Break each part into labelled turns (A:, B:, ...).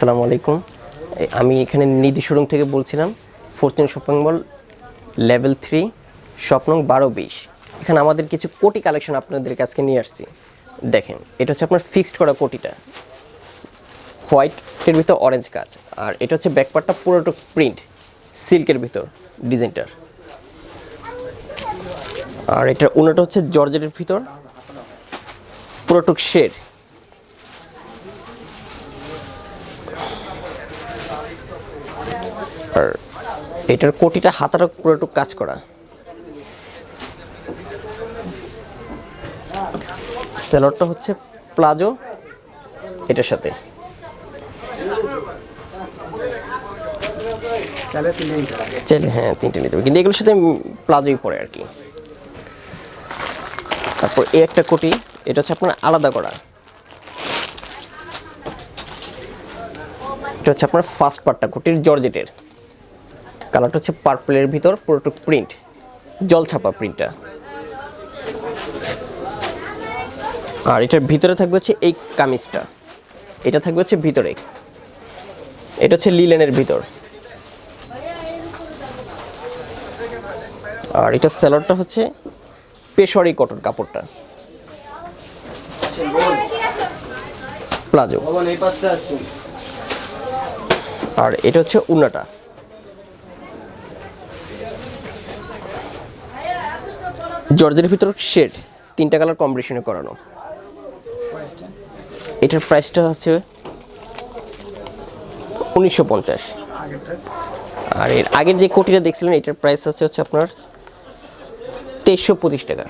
A: আসসালামু আলাইকুম। আমি এখানে নিধি শোরুম থেকে বলছিলাম fortune shopping mall, level three, স্বপ্ন বারো বিশ। এখানে আমাদের কিছু কোটি কালেকশন আপনাদের কাছে নিয়ে আসছি। দেখেন, এটা হচ্ছে আপনার ফিক্সড করা কোটিটা। হোয়াইটের ভিতর অরেঞ্জ কাজ, আর এটা হচ্ছে ব্যাকপার্টটা পুরোটা প্রিন্ট সিল্কের ভিতর ডিজাইনটার। আর এটার উনাটা হচ্ছে জর্জেটের ভিতর পুরোটুক শেড আর এটার কোটিটা হাতাটা পুরো একটু কাজ করা। সেলরটা হচ্ছে প্লাজো এটার সাথে। চাইলে হ্যাঁ তিনটে নিতে হবে কিন্তু এগুলোর সাথে প্লাজোই পড়ে আর কি। তারপর এই একটা কোটি এটা হচ্ছে আপনার আলাদা করা। এটা হচ্ছে আপনার ফার্স্ট পার্টটা কোটির জর্জেটের। কালারটা হচ্ছে পার্পলের ভিতর পুরোটুক প্রিন্ট জল ছাপা প্রিন্টটা আর এটার ভিতরে থাকবে হচ্ছে এই কামিজটা। এটা থাকবে হচ্ছে ভিতরে। এটা হচ্ছে লিলেনের ভিতর। আর এটা স্যালোডটা হচ্ছে পেশরি কটন কাপড়টা। প্লাজো
B: এই পাশটা আসছে।
A: আর এটা হচ্ছে উন্নাটা। জর্জের ভিতর শেড, তিনটা কালার কম্বিনেশনে করানো। এটার প্রাইসটা হচ্ছে উনিশশো পঞ্চাশ। আর এর আগের যে কোটিটা দেখছিলেন, এটার প্রাইস আছে হচ্ছে আপনার তেইশশো পঁচিশ টাকা।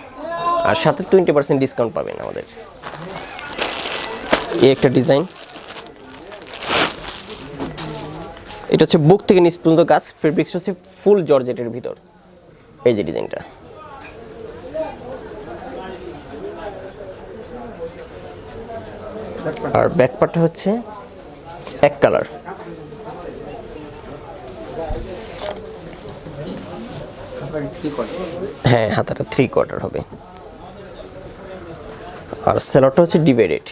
A: আর সাথে টোয়েন্টি পার্সেন্ট ডিসকাউন্ট পাবেন আমাদের। এই একটা ডিজাইন। এটা হচ্ছে বুক থেকে নিচ পর্যন্ত গাছ ফেব্রিক্স হচ্ছে ফুল জর্জেটের ভিতর। এই যে ডিজাইনটা আর ব্যাক পার্টটা হচ্ছে এক কালার হ্যাঁ হাতাটা থ্রি কোয়ার্টার হবে। আর সেলরটা হচ্ছে ডিভাইডেড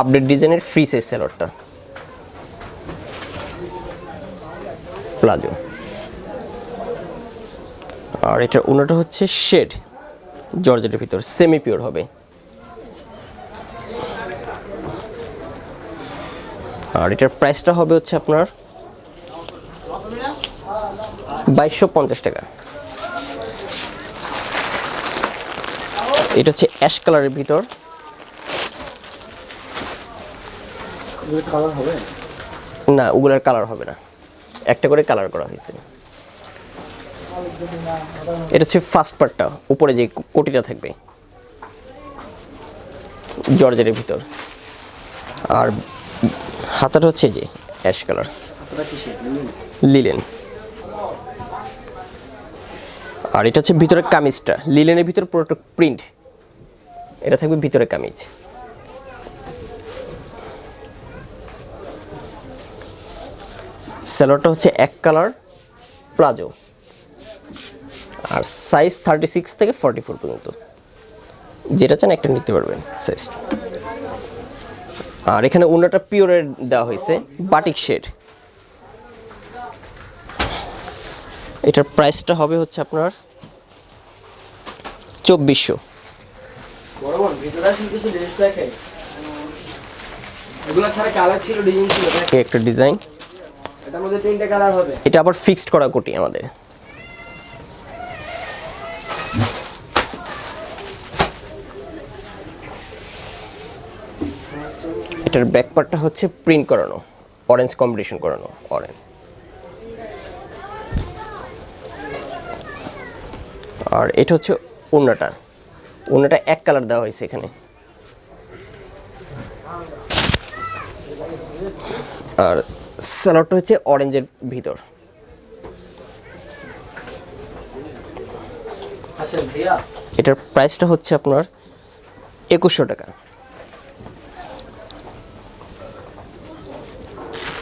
A: আপডেট ডিজাইনের ফ্রি সাইজ সেলরটা প্লাজো। আর এটার ওনাটা হচ্ছে শেড জর্জেটের ভিতর সেমি পিওর হবে। আর এটার প্রাইসটা হবে হচ্ছে আপনার বাইশশো পঞ্চাশ টাকা। এটা হচ্ছে অ্যাশ কালারের ভিতর। না ওগুলার কালার হবে না। একটা করে কালার করা হয়েছে। এটা হচ্ছে ফার্স্ট পার্টটা উপরে যে কোটিটা থাকবে জর্জের ভিতর। আর হাতাটা হচ্ছে যে অ্যাশ কালার লিলেন আর এটা হচ্ছে ভিতরের কামিজটা। লিলেনের ভিতরে পুরোটা প্রিন্ট এটা থাকবে ভিতরে কামিজ। স্যালোয়ারটা হচ্ছে এক কালার প্লাজো। আর সাইজ থার্টি সিক্স থেকে ফর্টি ফোর পর্যন্ত। যেটা চান একটা নিতে পারবেন সাইজ আর এখানে অন্যটা পিওরের দেওয়া হয়েছে বাটিক শেড এটার প্রাইসটা হবে হচ্ছে আপনার চব্বিশশো। একটা ডিজাইন
B: এটার মধ্যে তিনটে কালার হবে।
A: এটা আবার ফিক্সড করা কোটি আমাদের। এটার ব্যাক পার্টটা হচ্ছে প্রিন্ট করানো অরেঞ্জ কম্বিনেশন করানো অরেঞ্জ আর এটা হচ্ছে ওড়নাটা ওড়নাটা এক কালার দেওয়া হয়েছে এখানে। আর স্যালাডটা হচ্ছে অরেঞ্জের ভিতর। এটার প্রাইসটা হচ্ছে আপনার একুশশো টাকা।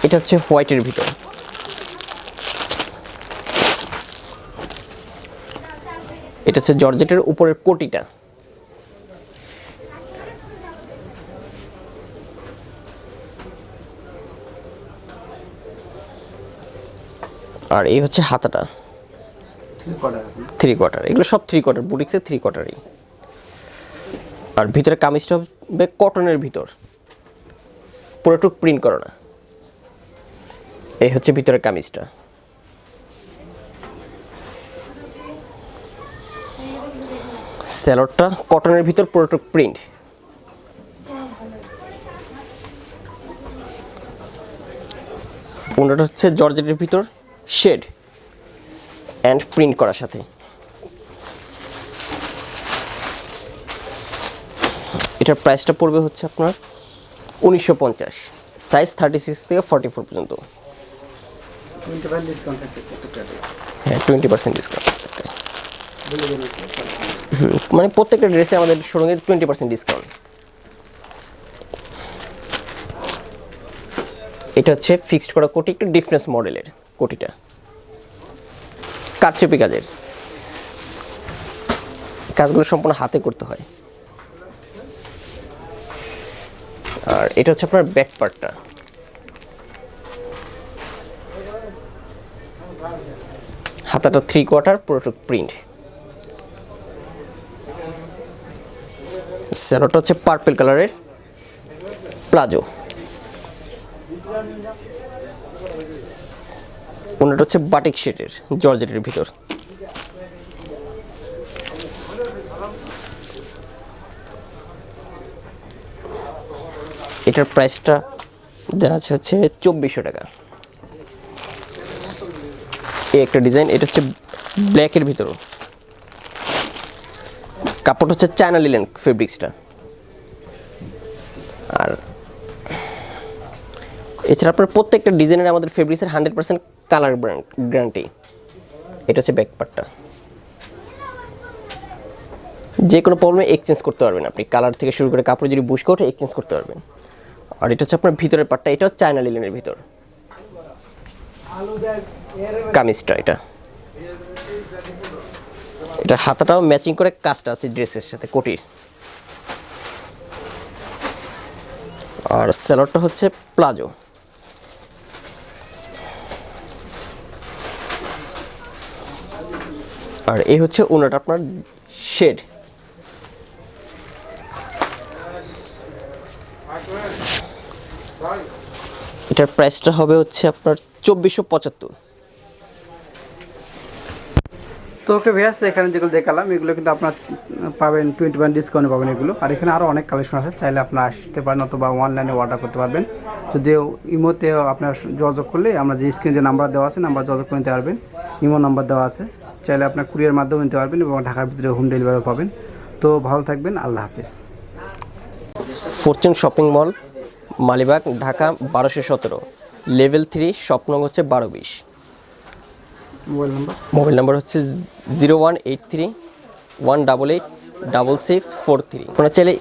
A: এটা হচ্ছে হোয়াইটের ভিতর। এটা হচ্ছে জর্জেটের উপরের কোটিটা। আর এই হচ্ছে হাতাটা। থ্রি কোয়ার্টার এগুলো সব থ্রি কোয়ার্টার বুটিক্সের থ্রি কোয়ার্টারই আর ভিতরে কামিজটা হবে কটনের ভিতর। পুরোটুক প্রিন্ট করো না। এই হচ্ছে ভিতরের কামিজটা। স্যালোডটা কটনের ভিতর পুরোটুক প্রিন্ট ওনাটা হচ্ছে জর্জেটের ভিতর। শেড অ্যান্ড প্রিন্ট করার সাথে। এটার প্রাইসটা পড়বে হচ্ছে আপনার উনিশশো পঞ্চাশ সাইজ থার্টি সিক্স থেকে ফর্টি ফোর পর্যন্ত হ্যাঁ টোয়েন্টি পার্সেন্ট ডিসকাউন্ট মানে প্রত্যেকটা ড্রেসে আমাদের শোরুমে টোয়েন্টি পার্সেন্ট ডিসকাউন্ট এটা হচ্ছে ফিক্সড করা কোটি একটু ডিফারেন্স মডেলের কোটিটা। কারচুপি কাজের। কাজগুলো সম্পূর্ণ হাতে করতে হয়। আর এটা হচ্ছে আপনার ব্যাক পার্টটা হাতাটা থ্রি কোয়ার্টার পুরোটুক প্রিন্ট স্যালোটা হচ্ছে পার্পল কালারের প্লাজো ওনাটা হচ্ছে বাটিক শেটের জর্জেটের ভিতর। এটার প্রাইসটা দেওয়া হচ্ছে চব্বিশশো টাকা। এই একটা ডিজাইন, এটা হচ্ছে ব্ল্যাকের ভিতর। কাপড় হচ্ছে চায়না লিলেন ফেব্রিক্সটা। আর এছাড়া আপনার প্রত্যেকটা ডিজাইনের আমাদের ফেব্রিক্সের hundred percent colour brand guarantee এটা হচ্ছে ব্যাকপার্টটা যে কোনো প্রবলেমে এক্সচেঞ্জ করতে পারবেন আপনি। কালার থেকে শুরু করে কাপড় যদি বুশ করে এক্সচেঞ্জ করতে পারবেন। আর এটা হচ্ছে আপনার ভিতরের পার্টটা এটা হচ্ছে চায়না লিলেনের ভিতর। কামিজটা এটা। এটা হাতাটাও ম্যাচিং করে কাজটা আছে ড্রেসের সাথে, কোটির। আর স্যালোডটা হচ্ছে প্লাজো আর এই হচ্ছে ওনাটা আপনার শেড। এটার প্রাইসটা হবে হচ্ছে আপনার চব্বিশশো পঁচাত্তর।
C: তো ওকে ভেয়াস এখানে যেগুলো দেখালাম, এগুলো কিন্তু আপনার পাবেন টোয়েন্টি পার্সেন্ট ডিসকাউন্টে পাবেন এগুলো। আর এখানে আরও অনেক কালেকশন আছে, চাইলে আপনারা আসতে পারেন অথবা অনলাইনে অর্ডার করতে পারবেন। যদিও ইমোতে আপনার যোগাযোগ করলে আমরা যে স্ক্রিনে যে নাম্বার দেওয়া আছে নাম্বার যোগাযোগ করে নিতে পারবেন। ইমো নাম্বার দেওয়া আছে। চাইলে আপনার কুরিয়ার মাধ্যমে নিতে পারবেন এবং ঢাকার ভিতরে হোম ডেলিভারিও পাবেন। তো ভালো থাকবেন আল্লাহ হাফিজ।
A: Fortune shopping mall Malibagh Dhaka বারোশো সতেরো। লেভেল থ্রি স্বপ্ন হচ্ছে বারো বিশ।
C: Mobile number?
A: মোবাইল নাম্বার হচ্ছে zero one eight three one double eight double six four three. আপনারা চাইলে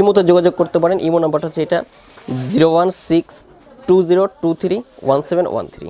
A: ইমোতে যোগাযোগ করতে পারেন। ইমো নাম্বারটা হচ্ছে এটা zero one six two zero two three one seven one three.